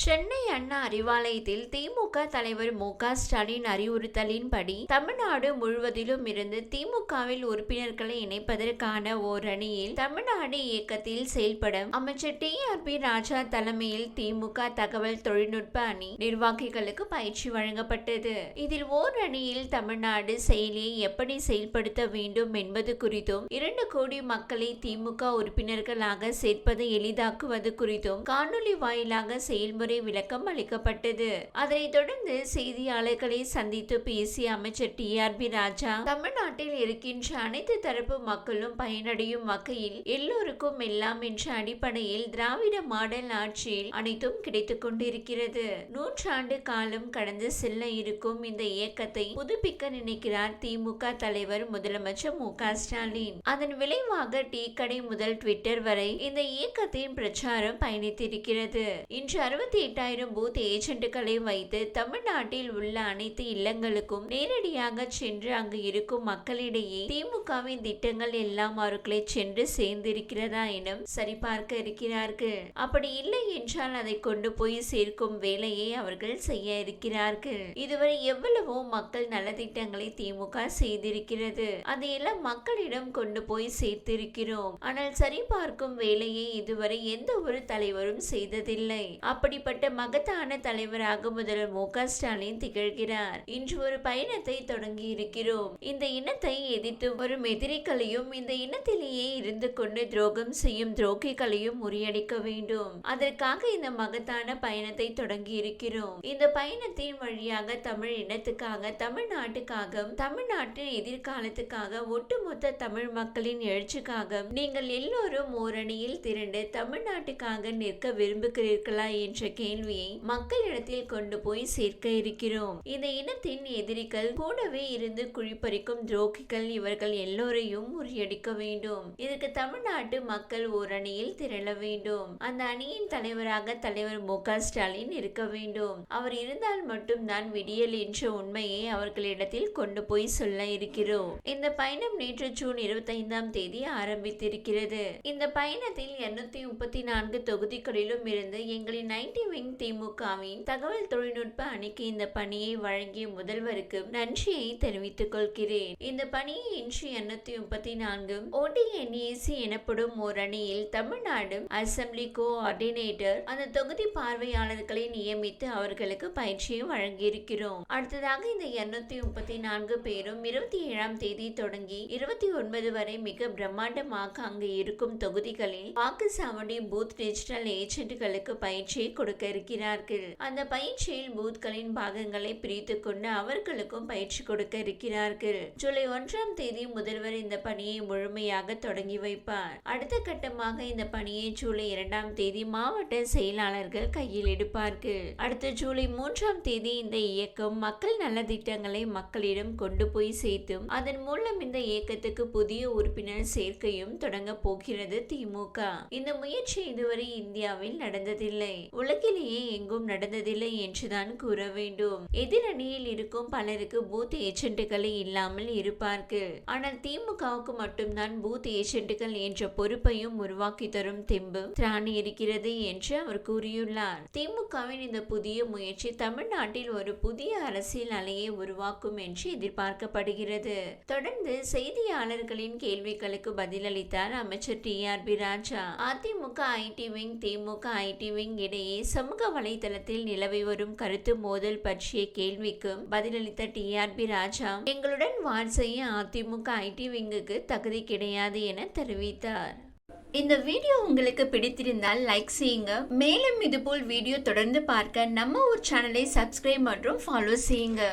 சென்னை அண்ணா அறிவாலயத்தில் திமுக தலைவர் மு க ஸ்டாலின் அறிவுறுத்தலின்படி தமிழ்நாடு முழுவதிலும் இருந்து திமுகவில் உறுப்பினர்களை இணைப்பதற்கான ஓர் அணியில் தமிழ்நாடு இயக்கத்தில் செயல்படும் அமைச்சர் டி ஆர் பி ராஜா தலைமையில் திமுக தகவல் தொழில்நுட்ப அணி நிர்வாகிகளுக்கு பயிற்சி வழங்கப்பட்டது. இதில் ஓர் அணியில் தமிழ்நாடு செயலியை எப்படி செயல்படுத்த வேண்டும் என்பது குறித்தும் இரண்டு கோடி மக்களை திமுக உறுப்பினர்களாக சேர்ப்பதை எளிதாக்குவது குறித்தும் காணொலி வாயிலாக செயல்முறை விளக்கம் அளிக்கப்பட்டது. அதனைத் தொடர்ந்து செய்தியாளர்களை சந்தித்து பேசிய அமைச்சர் டி. ஆர். பி. ராஜா தமிழ்நாட்டில் இருக்கின்ற அனைத்து தரப்பு மக்களும் பயனடையும் வகையில் எல்லோருக்கும் எல்லாம் என்ற அடிப்படையில் திராவிட மாடல் ஆட்சியில் அனைத்தும் கிடைத்துக் கொண்டிருக்கிறது. நூற்றாண்டு காலம் கடந்து செல்ல இருக்கும் இந்த இயக்கத்தை புதுப்பிக்க நினைக்கிறார் திமுக தலைவர் முதலமைச்சர் மு. க. ஸ்டாலின். அதன் விளைவாக டீ கடை முதல் ட்விட்டர் வரை இந்த இயக்கத்தின் பிரச்சாரம் பயணித்திருக்கிறது. இன்று அறுபத்தி எட்டாயிரம் பூத் ஏஜென்ட்டுகளை வைத்து தமிழ்நாட்டில் உள்ள அனைத்து இல்லங்களுக்கும் நேரடியாக சென்று அங்கு இருக்கும் மக்களிடையே திமுகவின் திட்டங்கள் எல்லாம் அவர்களை சென்று சேர்ந்திருக்கிறதா எனும் சரிபார்க்க இருக்கிறார்கள். அப்படி இல்லை என்றால் அதை கொண்டு போய் சேர்க்கும் வேலையை அவர்கள் செய்ய இருக்கிறார்கள். இதுவரை எவ்வளவோ மக்கள் நலத்திட்டங்களை திமுக செய்திருக்கிறது. அதையெல்லாம் மக்களிடம் கொண்டு போய் சேர்த்திருக்கிறோம். ஆனால் சரிபார்க்கும் வேலையை இதுவரை எந்த ஒரு தலைவரும் செய்ததில்லை. அப்படிப்பட்ட மகத்தான தலைவராக முதல்வர் மு க ஸ்டாலின் திகழ்கிறார். இன்று ஒரு பயணத்தை தொடங்கி இருக்கிறோம். இந்த இனத்தை எதிர்த்து வரும் எதிரிகளையும் இந்த இனத்திலேயே இருந்து கொண்டு துரோகம் செய்யும் துரோகிகளையும் முறியடிக்க வேண்டும். அதற்காக இந்த மகத்தான பயணத்தை தொடங்கி இருக்கிறோம். இந்த பயணத்தின் வழியாக தமிழ் இனத்துக்காக தமிழ்நாட்டுக்காக தமிழ்நாட்டின் எதிர்காலத்துக்காக ஒட்டுமொத்த தமிழ் மக்களின் எழுச்சிக்காக நீங்கள் எல்லோரும் ஓரணியில் திரண்டு தமிழ்நாட்டுக்காக நிற்க விரும்புகிறீர்களா என்ற கேள்வியை மக்களிடத்தில் கொண்டு போய் சேர்க்க இருக்கிறோம். இந்த இனத்தின் எதிரிகள் கூடவே இருந்து குழிப்பறிக்கும் துரோகிகள் இவர்கள் எல்லோரையும் முறியடிக்க வேண்டும். இதற்கு தமிழ்நாட்டு மக்கள் ஓர் அணியில் திரள வேண்டும். அந்த அணியின் தலைவராக தலைவர் மு ஸ்டாலின் இருக்க வேண்டும். அவர் இருந்தால் மட்டும்தான் விடியல் என்ற உண்மையை அவர்களிடத்தில் கொண்டு போய் சொல்ல இருக்கிறோம். இந்த பயணம் நேற்று ஜூன் இருபத்தைந்தாம் தேதி ஆரம்பித்திருக்கிறது. இந்த பயணத்தில் இருநூத்தி முப்பத்தி நான்கு தொகுதிகளிலும் இருந்து எங்களின் நைன்டி ஐடி விங் திமுகவின் தகவல் தொழில்நுட்ப அணிக்கு இந்த பணியை வழங்கிய முதல்வருக்கு நன்றியை தெரிவித்துக் கொள்கிறேன். இந்த பணியை இன்று எண்ணூத்தி முப்பத்தி நான்கு ஓடிஎன்ஏசி எனப்படும் ஓர் அணியில் தமிழ்நாடு அசம்பிளி கோஆர்டினேட்டர் அந்த தொகுதி பார்வையாளர்களை நியமித்து அவர்களுக்கு பயிற்சியை வழங்கியிருக்கிறோம். அடுத்ததாக இந்த இருநூத்தி முப்பத்தி நான்கு பேரும் இருபத்தி ஏழாம் தேதி தொடங்கி இருபத்தி ஒன்பது வரை மிக பிரம்மாண்டமாக அங்கு இருக்கும் தொகுதிகளில் வாக்குச்சாவடி பூத் டிஜிட்டல் ஏஜென்ட்களுக்கு பயிற்சியை கொடுக்க இருக்கிறார்கள். அந்த பயிற்சியில் பூத்களின் பாகங்களை பிரித்து கொண்டு அவர்களுக்கும் பயிற்சி கொடுக்க இருக்கிறார்கள். ஜூலை ஒன்றாம் தேதி முதல்வர் இந்த பணியை முழுமையாக தொடங்கி வைப்பார். அடுத்த கட்டமாக இந்த பணியை ஜூலை இரண்டாம் தேதி மாவட்ட செயலாளர்கள் கையில் எடுப்பார்கள். அடுத்த ஜூலை மூன்றாம் தேதி இந்த இயக்கம் மக்கள் நல திட்டங்களை மக்களிடம் கொண்டு போய் சேர்த்தும் அதன் மூலம் இந்த இயக்கத்துக்கு புதிய உறுப்பினர் சேர்க்கையும் தொடங்க போகிறது திமுக இந்த முயற்சி இதுவரை இந்தியாவில் நடந்ததில்லை. உலக உலகிலேயே எங்கும் நடந்ததில்லை என்றுதான் கூற வேண்டும். எதிரணியில் இருக்கும் பலருக்கு பூத் ஏஜென்ட்டுகளை இல்லாமல் இருப்பார்கள். ஆனால் திமுகவுக்கு மட்டும்தான் பூத் ஏஜென்ட்டுகள் என்ற பொறுப்பையும் உருவாக்கி தரும் தெம்பு திராணி இருக்கிறது என்று அவர் கூறியுள்ளார். திமுகவின் இந்த புதிய முயற்சி தமிழ்நாட்டில் ஒரு புதிய அரசியல் அலையை உருவாக்கும் என்று எதிர்பார்க்கப்படுகிறது. தொடர்ந்து செய்தியாளர்களின் கேள்விகளுக்கு பதிலளித்தார் அமைச்சர் T R B Raja. AIADMK IT wing DMK IT wing இடையே சமூக வலைதளத்தில் நிலவி வரும் கருத்து மோதல் பற்றிய கேள்விக்கும் பதிலளித்த டி ஆர் பி ராஜா எங்களுடன் வார் செய்ய அதிமுக ஐடி விங்குக்கு தகுதி கிடையாது என தெரிவித்தார். இந்த வீடியோ உங்களுக்கு பிடித்திருந்தால் லைக் செய்யுங்க. மேலும் இதுபோல் வீடியோ தொடர்ந்து பார்க்க நம்ம ஒரு சேனலை சப்ஸ்கிரைப் மற்றும் ஃபாலோ செய்யுங்க.